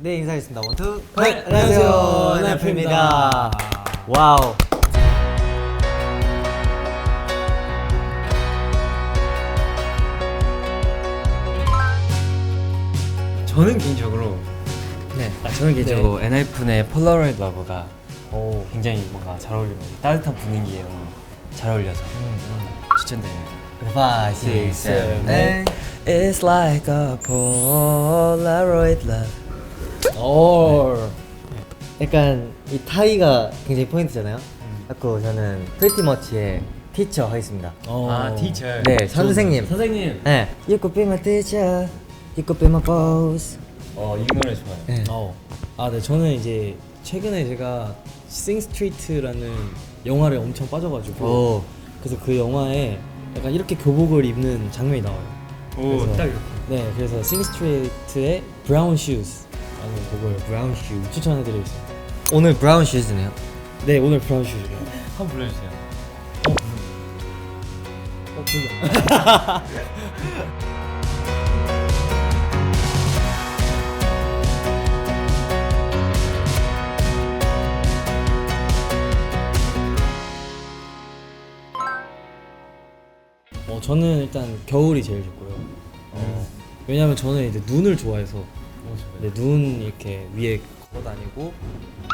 네 인사드리겠습니다. 원투. 네, 안녕하세요. NF입니다. 와우. 저는 개인적으로 네. 아, 저는 개인적으로 엔하이픈의 폴라로이드 러버가 굉장히 뭔가 잘 어울리고 따뜻한 분위기에 너무 잘 어울려서 추천드려요. 5, 6, 7, 8. It's like a Polaroid love. 오. 약간 이 타이가 굉장히 포인트잖아요. 그래서 저는 프리티 머치의 티처 하겠습니다. 아, 티처. 네, 선생님. 선생님. 네. You could be my teacher. You could be my boss. 어, 이 노래 좋아요. 네. 어. 아, 네. 저는 이제 최근에 제가 싱 스트리트라는 영화를 엄청 빠져가지고 오. 그래서 그 영화에 약간 이렇게 교복을 입는 장면이 나와요. 오, 그래서- 딱 이렇게. 네, 그래서 싱 스트리트의 브라운 슈즈 라는 곡을 브라운 슈. 추천해드리겠습니다. 오늘 브라운 슈즈네요. 네, 오늘 브라운 슈즈예요. 한번 불러주세요. 어, 진짜. 어, 저는 일단 겨울이 제일 좋고요. 어, 왜냐면 저는 이제 눈을 좋아해서 네, 눈 이렇게 위에 걸어 다니고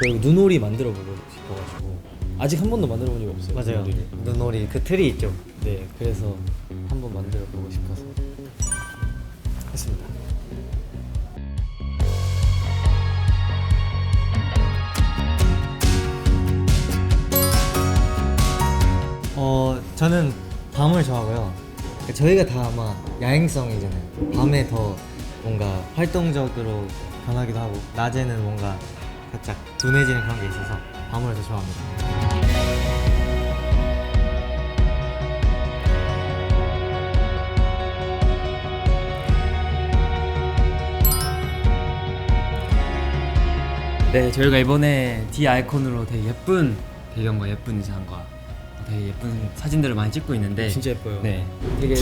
그리고 눈오리 만들어 보고 싶어가지고 아직 한 번도 만들어 본 적이 없어요. 맞아요. 눈오리를. 눈오리 그 틀이 있죠. 네, 그래서 한 번 만들어 보고 싶어서 했습니다. 어 저는 밤을 좋아하고요. 그러니까 저희가 다 아마 야행성이잖아요. 밤에 더 뭔가 활동적으로 변하기도 하고 낮에는 뭔가 살짝 둔해지는 그런 게 있어서 밤을 더 좋아합니다. 네, 저희가 이번에 D 아이콘으로 되게 예쁜 배경과 예쁜 의상과 되게 예쁜 사진들을 많이 찍고 있는데 진짜 예뻐요. 네, 되게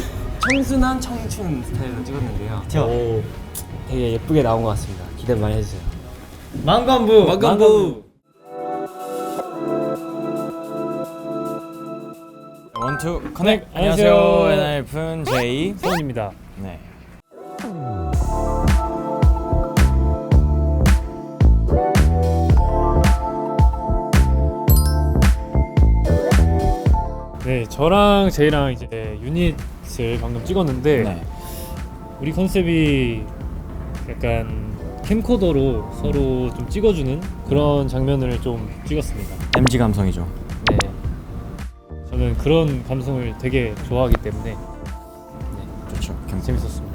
청순한 청춘 스타일로 찍었는데요. 오, 되게 예쁘게 나온 것 같습니다. 기대 많이 해주세요. 망관부. 망간부. 원투 커넥 안녕하세요. 안녕하세요 엔하이픈 제이 소원입니다. 네 네, 저랑 제이랑 이제 유닛 을 방금 찍었는데 네. 우리 컨셉이 약간 캠코더로 서로 좀 찍어주는 그런 장면을 좀 찍었습니다. MG 감성이죠 네, 저는 그런 감성을 되게 좋아하기 때문에 좋죠 경- 재밌었습니다.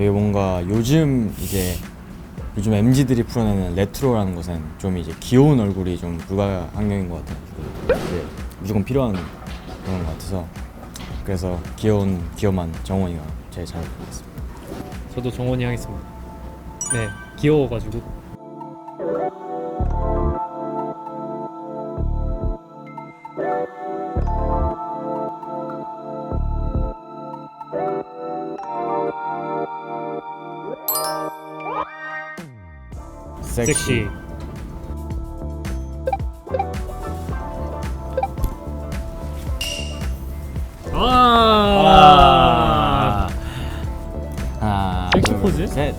되게 뭔가 요즘 이제 요즘 MG들이 풀어내는 레트로라는 것은 좀 이제 귀여운 얼굴이 좀 불가항력인 것 같아요. 이제 무조건 필요한 그런 것 같아서. 그래서 귀여운 귀여만 정원이가 제일 잘 어울렸습니다. 저도 정원이 하겠습니다. 네, 귀여워가지고 섹시, 섹시. 아, 하나 섹시 둘, 포즈? 셋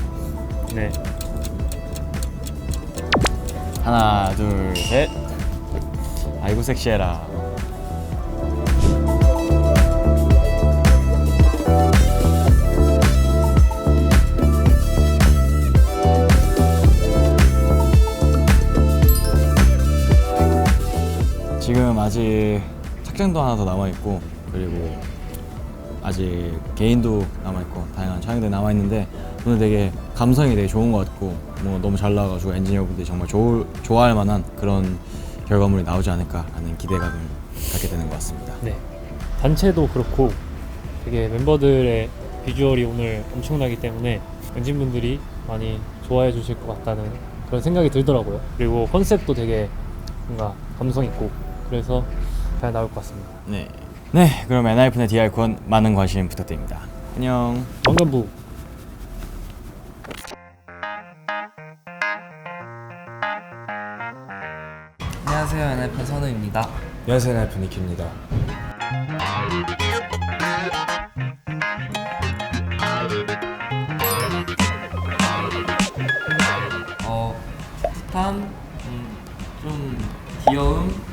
네. 하나 둘 셋 아이고 섹시해라 아직 착장도 하나 더 남아 있고 그리고 아직 개인도 남아 있고 다양한 촬영들이 남아 있는데 오늘 되게 감성이 되게 좋은 것 같고 뭐 너무 잘 나와가지고 엔지니어분들이 정말 좋을, 좋아할 만한 그런 결과물이 나오지 않을까라는 기대감을 갖게 되는 것 같습니다. 네. 단체도 그렇고 되게 멤버들의 비주얼이 오늘 엄청나기 때문에 엔진분들이 많이 좋아해 주실 것 같다는 그런 생각이 들더라고요. 그리고 컨셉도 되게 뭔가 감성 있고 그래서 잘 나올 것 같습니다. 네. 네, 그럼 엔하이픈의 디아이콘 많은 관심 부탁드립니다. 안녕. 왕관부 안녕하세요, NFN 선우입니다. 안녕하세요 나이프 니키입니다 어, 풋함, 음, 좀 귀여움,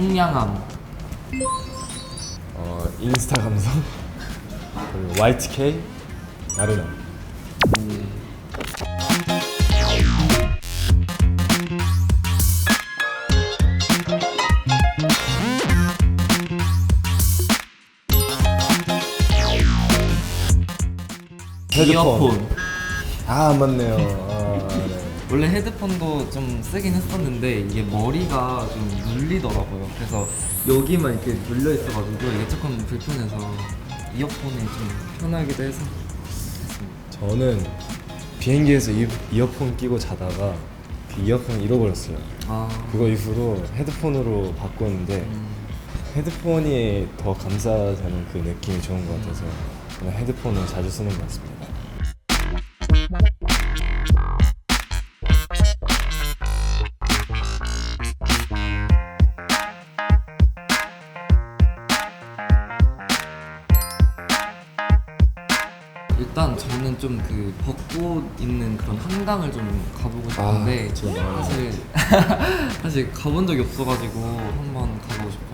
청량함. 어, 인스타 감성 그리고 YTK 나른함 이어폰. 아 맞네요. 원래 헤드폰도 좀 쓰긴 했었는데 이게 머리가 좀 눌리더라고요. 그래서 여기만 이렇게 눌려 있어가지고 이게 조금 불편해서 이어폰이 좀 편하기도 해서 저는 비행기에서 이, 이어폰 끼고 자다가 그 이어폰 잃어버렸어요 아 그거 이후로 헤드폰으로 바꿨는데 음, 헤드폰이 더 감싸자는 그 느낌이 좋은 것 같아서 저는 헤드폰을 자주 쓰는 것 같습니다. 일단 저는 좀 그 벚꽃 있는 그런 한강을 좀 가보고 싶은데 아, 너무 사실 사실 가본 적이 없어가지고 한번 가보고 싶어요.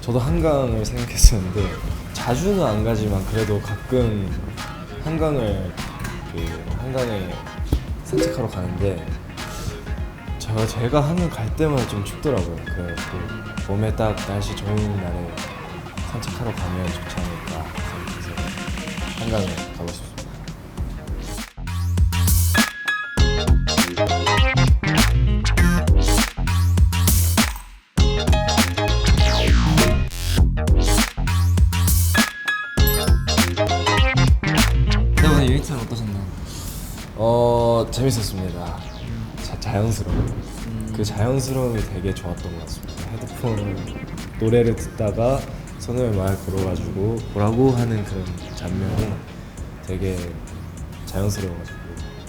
저도 한강을 생각했었는데 자주는 안 가지만 그래도 가끔 한강을 그 한강에 산책하러 가는데 저 제가 한강 갈 때마다 좀 춥더라고요. 그, 그 봄에 딱 날씨 좋은 날에 산책하러 가면 좋지 않을까 한강에 가고 싶습니다. 네 오늘 유니트는 어떠셨나요? 어 재밌었습니다. 자, 자연스러움. 그 자연스러움이 되게 좋았던 것 같습니다. 헤드폰 노래를 듣다가 선우의 말 걸어가지고 뭐라고 하는 그런 장면이 되게 자연스러워가지고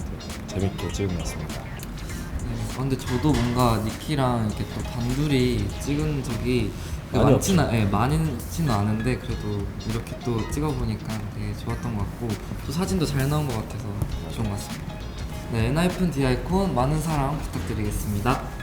되게 재밌게 찍은 것 같습니다. 네, 아, 근데 저도 뭔가 니키랑 이렇게 또 단둘이 찍은 적이 많이 많지는 예, 많지는 않은데 그래도 이렇게 또 찍어보니까 되게 좋았던 것 같고 또 사진도 잘 나온 것 같아서 좋은 것 같습니다. 네, 엔하이픈 디아이콘 많은 사랑 부탁드리겠습니다.